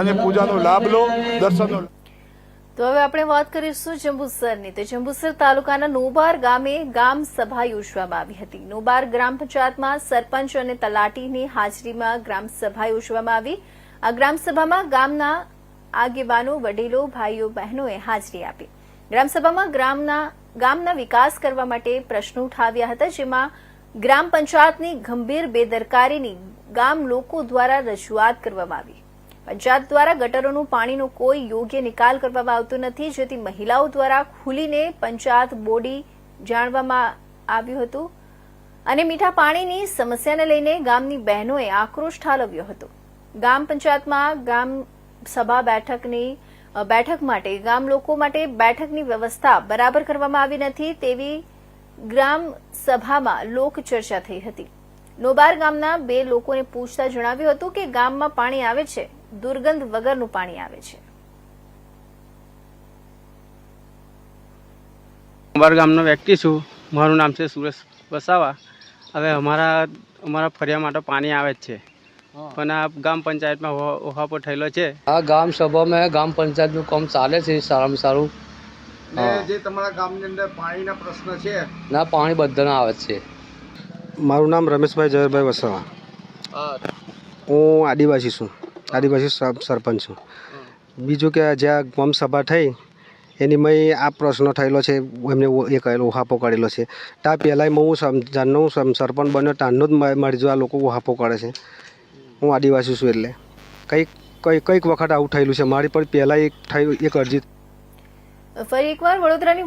અને પૂજાનો લાભ લો, દર્શનનો તો હવે આપણે વાત કરીશું જંબુસરની. તો જંબુસર તાલુકાના નોબાર ગામે ગામ સભા યોજવામાં આવી હતી. નોબાર ગ્રામ પંચાયતમાં સરપંચ અને તલાટીની હાજરીમાં ગ્રામ સભા યોજવામાં આવી. આ ગ્રામ ગામના આગેવાનો, વડીલો, ભાઈઓ, બહેનોએ હાજરી આપી. ગ્રામસભામાં ગ્રામના, ગામના વિકાસ કરવા માટે પ્રશ્નો ઉઠાવ્યા હતા, જેમાં ગ્રામ પંચાયતની ગંભીર બેદરકારીની ગામ લોકો દ્વારા રજૂઆત કરવામાં આવી. પંચાયત દ્વારા ગટરોનું પાણીનો કોઈ યોગ્ય નિકાલ કરવામાં આવતો નથી. જેથી મહિલાઓ દ્વારા ખુલીને પંચાયત બોડી જાણવામાં આવ્યું હતું. અને મીઠા પાણીની સમસ્યાને લઈને ગામની બહેનોએ આક્રોશ ઠાલવ્યો હતો. ગામ પંચાયતમાં ગામ સભા બેઠકની બેઠક માટે, ગામ લોકો માટે બેઠકની વ્યવસ્થા બરાબર કરવામાં આવી નથી તેવી ગ્રામ સભામાં લોક ચર્ચા થઈ હતી. નોબાર ગામના બે લોકોને પૂછતા જણાવ્યું હતું કે ગામમાં પાણી આવે છે. દુર્ગંધ વગરનું પાણી આવે છે. અમારા ગામનો વ્યક્તિ છું. મારું નામ છે સુરેશ વસાવા. હવે અમારા અમારા ફરિયા માટે પાણી આવે જ છે. પણ આ ગામ પંચાયતમાં ઓહા- ઓહાપો થયેલો છે. આ ગામ સભામાં ગામ પંચાયતનું કામ ચાલે છે સારામાં સારું. જે તમારા ગામની અંદર પાણીના પ્રશ્ન છે? ના પાણી બધાના આવે છે. મારું નામ રમેશભાઈ જયભાઈ વસાવા. હું આદિવાસી છું. આદિવાસી સર- સરપંચ છું. બીજું કે જ્યાં ગામ સભા થઈ, એની મેં આ પ્રશ્ન થયેલો છે, એમને એ કહેલો ઉહાપો કરેલો છે. ત્યાં પહેલાંય હું સમ જાનનો હું સરપંચ બન્યો ત્યાંનો જ મારી જો આ લોકો ઉહાપો કરે છે. હું આદિવાસી છું એટલે. કંઈક કંઈક કંઈક વખત આવું થયેલું છે. મારી પર પહેલાં એક થયું એક અરજી ફરી એકવાર વડોદરાની